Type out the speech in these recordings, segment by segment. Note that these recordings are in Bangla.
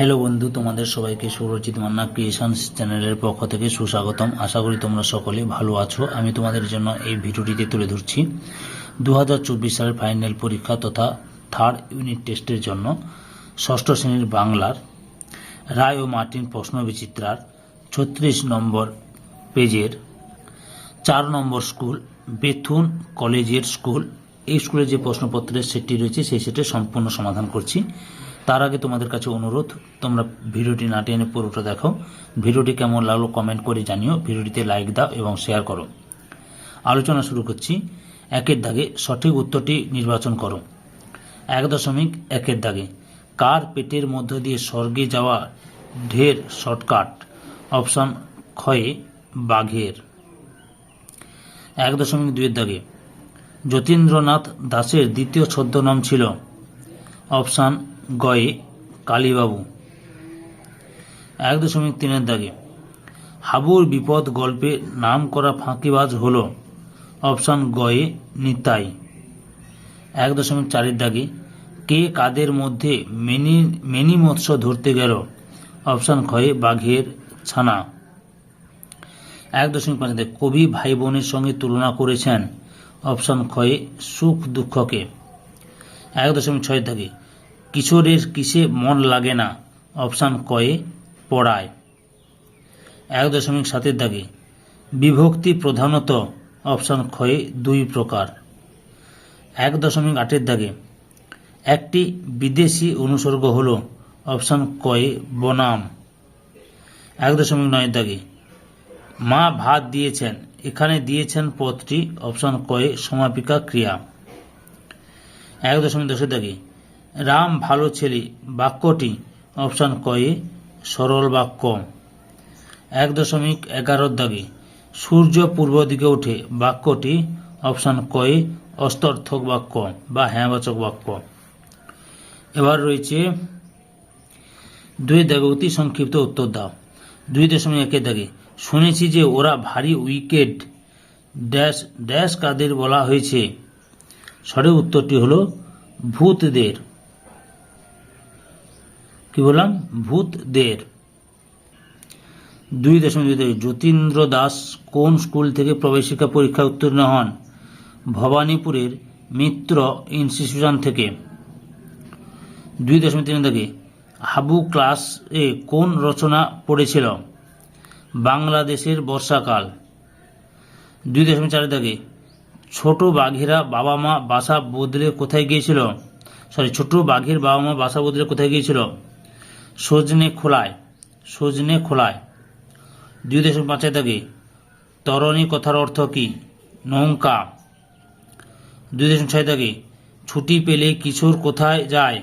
হ্যালো বন্ধু, তোমাদের সবাইকে সুরজিৎ মান্না ক্রিয়েশন চ্যানেলের পক্ষ থেকে সুস্বাগতম। আশা করি তোমরা সকলে ভালো আছো। আমি তোমাদের জন্য এই ভিডিওটিতে তুলে ধরছি। দু হাজার চব্বিশ সালের ফাইনাল পরীক্ষা তথা থার্ড ইউনিট টেস্টের জন্য ষষ্ঠ শ্রেণির বাংলার রায় ও মার্টিন প্রশ্ন বিচিত্রার ছত্রিশ নম্বর পেজের চার নম্বর স্কুল, বেথুন কলেজের স্কুল, এই স্কুলের যে প্রশ্নপত্রের সেটটি রয়েছে, সেই সেটের সম্পূর্ণ সমাধান করছি। তার আগে তোমাদের কাছে অনুরোধ, তোমরা ভিডিওটি না টেনে পুরোটা দেখো। ভিডিওটি কেমন লাগল কমেন্ট করে জানিও, ভিডিওটিতে লাইক দাও এবং শেয়ার করো। আলোচনা শুরু করছি। একের দাগে সঠিক উত্তরটি নির্বাচন করো। এক দশমিক একের দাগে, কার পেটের মধ্য দিয়ে স্বর্গে যাওয়া ঢের শর্টকাট অপশন ক্ষয়ে বাঘের। এক দশমিক দুইয়ের দাগে, যতীন্দ্রনাথ দাসের দ্বিতীয় ছদ্মনাম ছিল। অপশান গয়ে কালীবাবু। এক দশমিক তিনের দাগে, হাবুর বিপদ গল্পে নাম করা ফাঁকিবাজ হল অপশান গয়ে নিতাই। এক দশমিক চারের দাগে, কে কাদের মধ্যে মেনি মেনি মৎস্য ধরতে গেল? অপশান ক্ষয়ে বাঘের ছানা। এক দশমিক পাঁচ কবি ভাই বোনের সঙ্গে তুলনা করেছেন অপশান ক্ষয়ে সুখ দুঃখকে। এক দশমিক ছয় দাগে কিশোরের কিসে মন লাগে না? অপশান কয়ে পড়ায়। এক দশমিক সাতের দাগে, বিভক্তি প্রধানত, অপশান ক্ষয়ে দুই প্রকার। এক দশমিক আটের দাগে, একটি বিদেশি অনুসর্গ হল, অপশান কয়ে বনাম। এক দশমিক নয়ের দাগে, মা ভাত দিয়েছেন, এখানে দিয়েছেন পদটি, অপশান কয়ে সমাপিকা ক্রিয়া। এক দশমিক দশের দাগে রাম ভালো ছেলে, বাক্যটি অপশান কয়ে সরল বাক্য। এক দশমিক এগারোর দাগে, সূর্য পূর্ব দিকে ওঠে বাক্যটি অপশান কয়ে অস্তর্থক বাক্য বা হ্যাঁবাচক বাক্য। এবার রয়েছে দুই দাগে অতি সংক্ষিপ্ত উত্তর দাও। দুই দশমিক একের দাগে, শুনেছি যে ওরা ভারী উইকেট ড্যাশ ড্যাশ কাদের বলা হয়েছে। সঠিক উত্তরটি হলো ভূতদের। কি বললাম? ভূতদের। দুই দশমিক দুই। যতীন্দ্র দাস কোন স্কুল থেকে প্রবেশিকা পরীক্ষা উত্তীর্ণ হন? ভবানীপুরের মিত্র ইনস্টিটিউশন থেকে। দুই দশমিক তিন থেকে। হাবু ক্লাস এ কোন রচনা পড়েছিল? বাংলাদেশের বর্ষাকাল। দুই দশমিক চার থেকে। ছোট বাঘেরা বাবা মা বাসা বদলে কোথায় গিয়েছিল? সরি ছোট বাঘের বাবা মা বাসা বদলে কোথায় গিয়েছিল? সজনে খোলায় সজনে খোলায়। দুই দশমিক পাঁচের দাগে, তরণী কথার অর্থ কি? নৌকা। দুই দশমিক ছয় দাগে, ছুটি পেলে কিশোর কোথায় যায়?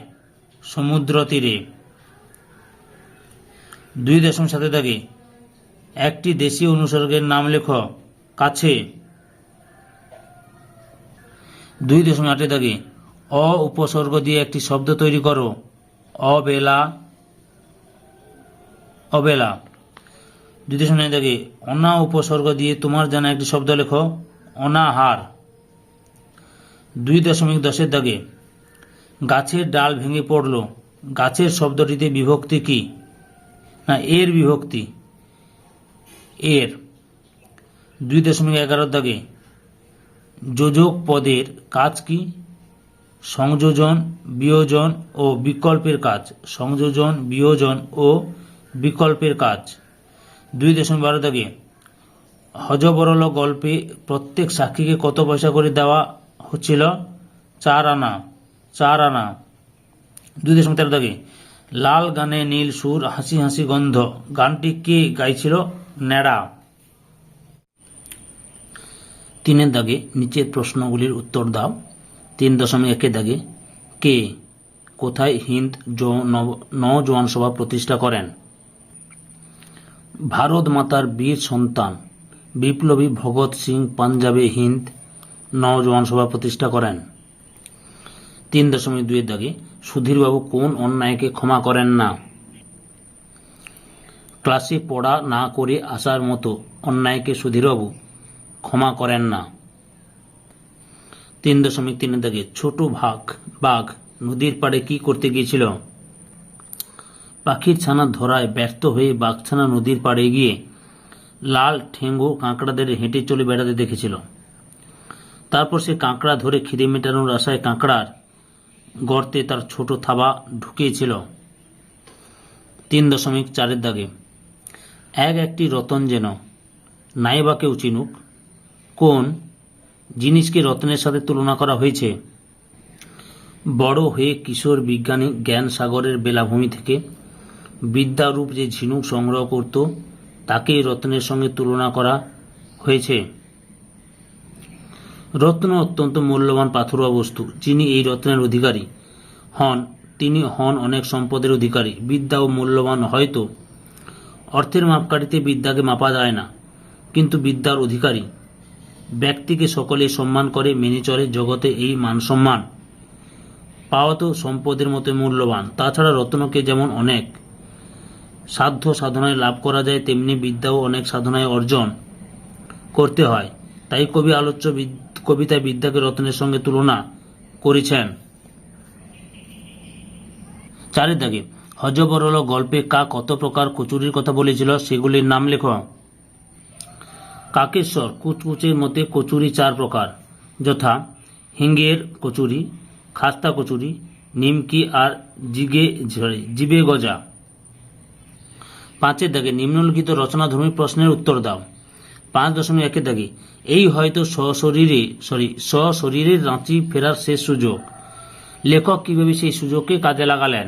সমুদ্র তীরে। দুই দশমিক সাতের দাগে, একটি দেশি অনুসর্গের নাম লেখ, কাছে। দুই দশমিক আটের দাগে, অ উপসর্গ দিয়ে একটি শব্দ তৈরি করো, অবেলা। অবেলা। দশমিক নয় দাগে অনা উপসর্গ দিয়ে তোমার জানা একটি শব্দ লেখো অনাহার দুই দশমিক দশের দাগে, গাছের ডাল ভেঙে পড়ল, গাছের শব্দটিতে বিভক্তি কি? না, এর বিভক্তি। এর। দুই দশমিক এগারোর দাগে, যোজক পদের কাজ কি? সংযোজন, বিয়োজন ও বিকল্পের কাজ। সংযোজন, বিয়োজন ও বিকল্পের কাজ। দুই দশমিক বারো দাগে, হজবরল গল্পে প্রত্যেক সাক্ষীকে কত পয়সা করে দেওয়া হচ্ছিল? চার আনা চার আনা। দুই দশমিক তেরো দাগে, লাল গানে নীল সুর, হাসি হাসি গন্ধ। গানটি কে গাইছিল? ন্যাড়া তিনের দাগে, নিচের প্রশ্নগুলির উত্তর দাও। তিন দশমিক একের দাগে, কে কোথায় হিন্দ নওজোয়ান সভা প্রতিষ্ঠা করেন? ভারত মাতার বীর সন্তান, বিপ্লবী ভগৎ সিং পাঞ্জাবে হিন্দ নওজোয়ান সভা প্রতিষ্ঠা করেন। তিন দশমিক দুইয়ের দাগে সুধীরবাবু কোন অন্যায়কে ক্ষমা করেন না? ক্লাসে পড়া না করে আসার মতো অন্যায়কে সুধীরবাবু ক্ষমা করেন না। তিন দশমিক তিনের দাগে ছোট ভাগ বাঘ নদীর পাড়ে কি করতে গিয়েছিল? পাখির ছানা ধরায় ব্যর্থ হয়ে বাঘছানা নদীর পাড়ে গিয়ে লাল ঠেঙ্গো কাঁকড়াদের হেঁটে চলে বেড়াতে দেখেছিল। তারপর সে কাঁকড়া ধরে খিদে মেটানোর আশায় কাঁকড়ার গর্তে তার ছোট থাবা ঢুকিয়েছিল তিন দশমিক চারের দাগে। এক একটি রতন যেন নাই বা কেউ চিনুক কোন জিনিসকে রতনের সাথে তুলনা করা হয়েছে? বড় হয়ে কিশোর বিজ্ঞানী জ্ঞান সাগরের বেলাভূমি থেকে বিদ্যারূপ যে ঝিনুক সংগ্রহ করত, তাকেই রত্নের সঙ্গে তুলনা করা হয়েছে। রত্ন অত্যন্ত মূল্যবান পাথুরা বস্তু, যিনি এই রত্নের অধিকারী। হন, তিনি হন অনেক সম্পদের অধিকারী। বিদ্যা ও মূল্যবান হয়তো, অর্থের মাপকাঠিতে বিদ্যাকে মাপা যায় না। কিন্তু বিদ্যার অধিকারী, ব্যক্তিকে সকলে সম্মান করে মেনে চলে জগতে এই মান সম্মান। পাওয়া তো সম্পদের মতো মূল্যবান। তাছাড়া রত্নকে যেমন অনেক সাধ্য সাধনায় লাভ করা যায় তেমনি বিদ্যাও অনেক সাধনায় অর্জন করতে হয়। তাই কবি আলোচ্য কবিতায় বিদ্যাকে রত্নের সঙ্গে তুলনা করেছেন। চারের দাগে হজবরল গল্পে কা কত প্রকার কচুরির কথা বলেছিল সেগুলির নাম লেখ। কাকেশ্বর কুচকুচের মতে কচুরি চার প্রকার। যথা হিঙ্গের কচুরি খাস্তা কচুরি নিমকি আর জিগে sorry, জিবে গজা। পাঁচের দাগে নিম্নলিখিত রচনাধর্মী প্রশ্নের উত্তর দাও। পাঁচ দশমিক একের দাগে, এই হয়তো সশরীরে সরি সশরীরে রাঁচি ফেরার শেষ সুযোগ। লেখক কীভাবে সেই সুযোগকে কাজে লাগালেন?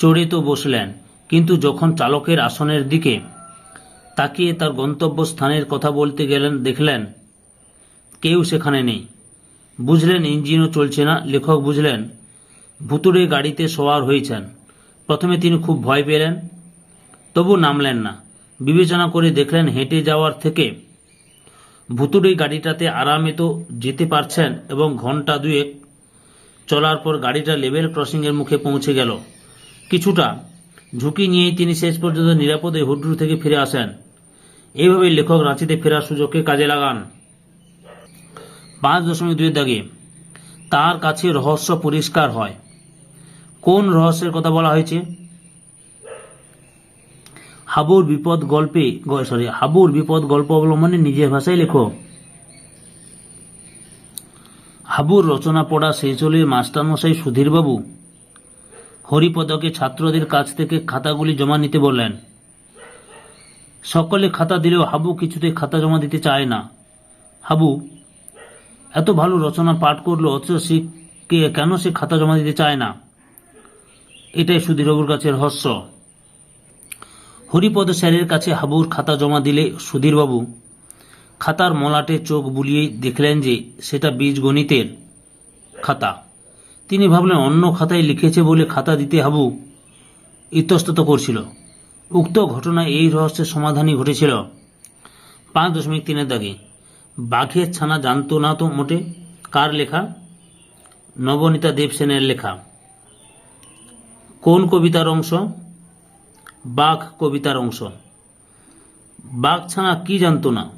চড়ে তো বসলেন, কিন্তু যখন চালকের আসনের দিকে তাকিয়ে তার গন্তব্য স্থানের কথা বলতে গেলেন, দেখলেন, কেউ সেখানে নেই। বুঝলেন ইঞ্জিনও চলছে না, লেখক বুঝলেন, ভুতুড়ে গাড়িতে সওয়ার হয়েছেন। প্রথমে তিনি খুব ভয় পেলেন তবু নামলেন না। বিবেচনা করে দেখলেন হেঁটে যাওয়ার থেকে ভুতুড়ে গাড়িটাতে আরামে তো যেতে পারছেন এবং ঘণ্টা দুয়েক চলার পর গাড়িটা লেভেল ক্রসিংয়ের মুখে পৌঁছে গেল। কিছুটা ঝুঁকি নিয়েই তিনি শেষ পর্যন্ত নিরাপদে হুড্রু থেকে ফিরে আসেন। এইভাবে লেখক রাঁচিতে ফেরার সুযোগকে কাজে লাগান। পাঁচ দশমিক দুই দাগে তার কাছে রহস্য পরিষ্কার হয়। কোন রহস্যের কথা বলা হয়েছে? হাবুর বিপদ গল্পে সরি হাবুর বিপদ গল্প অবলম্বনে নিজের ভাষায় লেখো। হাবুর রচনা পড়া শেষ হলে মাস্টারমশাই সুধীরবাবু হরিপদকে ছাত্রদের কাছ থেকে খাতাগুলি জমা নিতে বললেন। সকলে খাতা দিলেও হাবু কিছুতে খাতা জমা দিতে চায় না। হাবু, এত ভালো রচনা পাঠ করল, অথচ সে কেন সে খাতা জমা দিতে চায় না? এটাই সুধীরবাবুর কাছে রহস্য। হরিপদ স্যারের কাছে হাবুর খাতা জমা দিলে সুধীরবাবু খাতার মলাটে চোখ বুলিয়ে দেখলেন যে সেটা বীজগণিতের খাতা। তিনি ভাবলেন, অন্য খাতায় লিখেছে বলে খাতা দিতে হাবু ইতস্তত করছিল। উক্ত ঘটনায় এই রহস্যের সমাধানই ঘটেছিল। পাঁচ দশমিক তিনের দাগে, বাঘের ছানা জানতো না তো মোটে? কার লেখা? নবনীতা দেবসেনের লেখা। কোন কবিতার অংশ? বাঘ কবিতার অংশ। বাঘ ছানা কি জানতো না?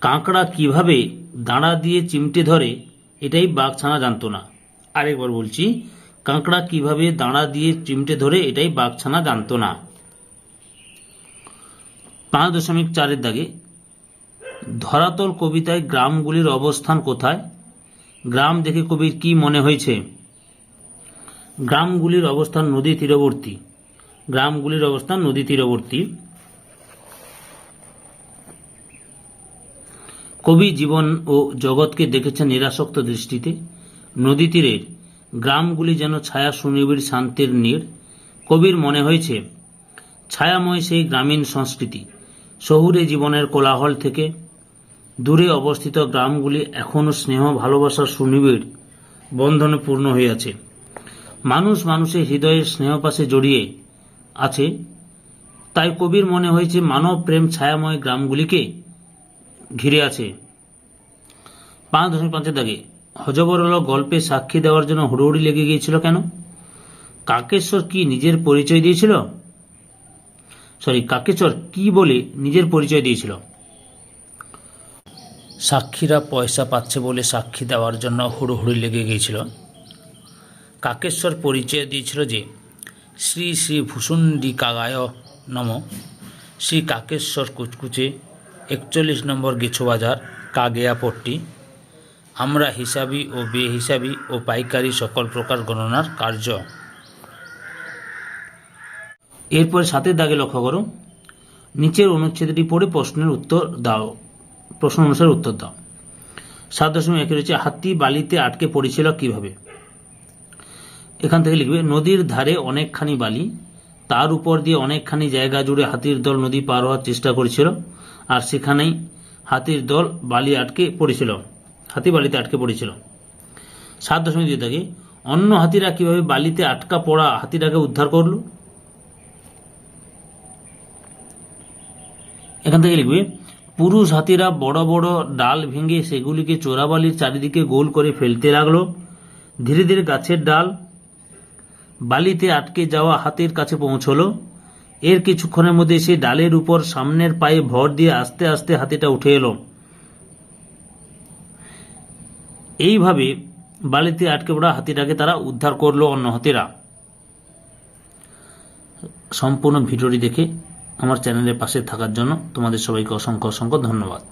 কাঁকড়া কীভাবে দাঁড়া দিয়ে চিমটে ধরে, এটাই বাঘ ছানা জানতো না। আরেকবার বলছি, কাঁকড়া কীভাবে দাঁড়া দিয়ে চিমটে ধরে, এটাই বাঘ ছানা জানতো না। পাঁচ দশমিক চারের দাগে, ধরাতল কবিতায় গ্রামগুলির অবস্থান কোথায়? গ্রাম দেখে কবির কি মনে হয়েছে? গ্রামগুলির অবস্থান নদী তীরবর্তী। গ্রামগুলির অবস্থান নদী তীরবর্তী। কবি জীবন ও জগৎকে দেখেছেন নিরাসক্ত দৃষ্টিতে। নদী তীরের গ্রামগুলি যেন ছায়া সুনিবিড় শান্তির নীড় কবির মনে হয়েছে, ছায়াময় সেই গ্রামীণ সংস্কৃতি। শহুরে জীবনের কোলাহল থেকে দূরে অবস্থিত গ্রামগুলি এখনও স্নেহ, ভালোবাসার সুনিবিড় বন্ধনে পূর্ণ আছে। মানুষ মানুষের হৃদয়ের স্নেহপাশে জড়িয়ে আছে। তাই কবির মনে হয়েছে মানব প্রেম ছায়াময় গ্রামগুলিকে ঘিরে আছে। পাঁচ দশমিক পাঁচের দাগে, হজবরল গল্পে সাক্ষী দেওয়ার জন্য হুড়োহুড়ি লেগে গিয়েছিল কেন? কাকেশ্বর কি নিজের পরিচয় দিয়েছিল? সরি কাকেশ্বর কি বলে নিজের পরিচয় দিয়েছিল? সাক্ষীরা পয়সা পাচ্ছে বলে সাক্ষী দেওয়ার জন্য হুড়োহুড়ি লেগে গিয়েছিল। কাকেশ্বর পরিচয় দিয়েছিল যে শ্রী শ্রী ভূষুণ্ডিকাগায় নম। শ্রী কাকেশ্বর কুচকুচে, একচল্লিশ নম্বর গেছোবাজার কাগেয়াপট্টি আমরা হিসাবি ও বেহিসাবি ও পাইকারি সকল প্রকার গণনার কার্য। এরপরে সাথে দাগে লক্ষ্য করো। নিচের অনুচ্ছেদটি পড়ে প্রশ্নের উত্তর দাও। প্রশ্ন অনুসারে উত্তর দাও। সাত দশমিক একে রয়েছে হাতি বালিতে আটকে পড়েছিল কীভাবে? এখান থেকে লিখবে, নদীর ধারে অনেকখানি বালি, তার উপর দিয়ে অনেকখানি জায়গা জুড়ে হাতির দল নদী পার হওয়ার চেষ্টা করেছিল, আর সেখানেই হাতির দল বালি আটকে পড়েছিল, হাতি বালিতে আটকে পড়েছিল। সাত দশমিক দুই থেকে, অন্য হাতিরা কীভাবে বালিতে আটকা পড়া হাতিটাকে উদ্ধার করল? এখান থেকে লিখবে, পুরুষ হাতিরা বড় বড় ডাল ভেঙে সেগুলিকে চোরাবালির চারিদিকে গোল করে ফেলতে লাগল। ধীরে ধীরে গাছের ডাল বালিতে আটকে যাওয়া হাতির কাছে পৌঁছলো। এর কিছুক্ষণের মধ্যে সে ডালের উপর সামনের পায়ে ভর দিয়ে আস্তে আস্তে হাতিটা উঠে এলো। এইভাবে বালিতে আটকে পড়া হাতিটাকে তারা উদ্ধার করল অন্য হাতিরা। সম্পূর্ণ ভিডিওটি দেখে আমার চ্যানেলের পাশে থাকার জন্য তোমাদের সবাইকে অসংখ্য অসংখ্য ধন্যবাদ।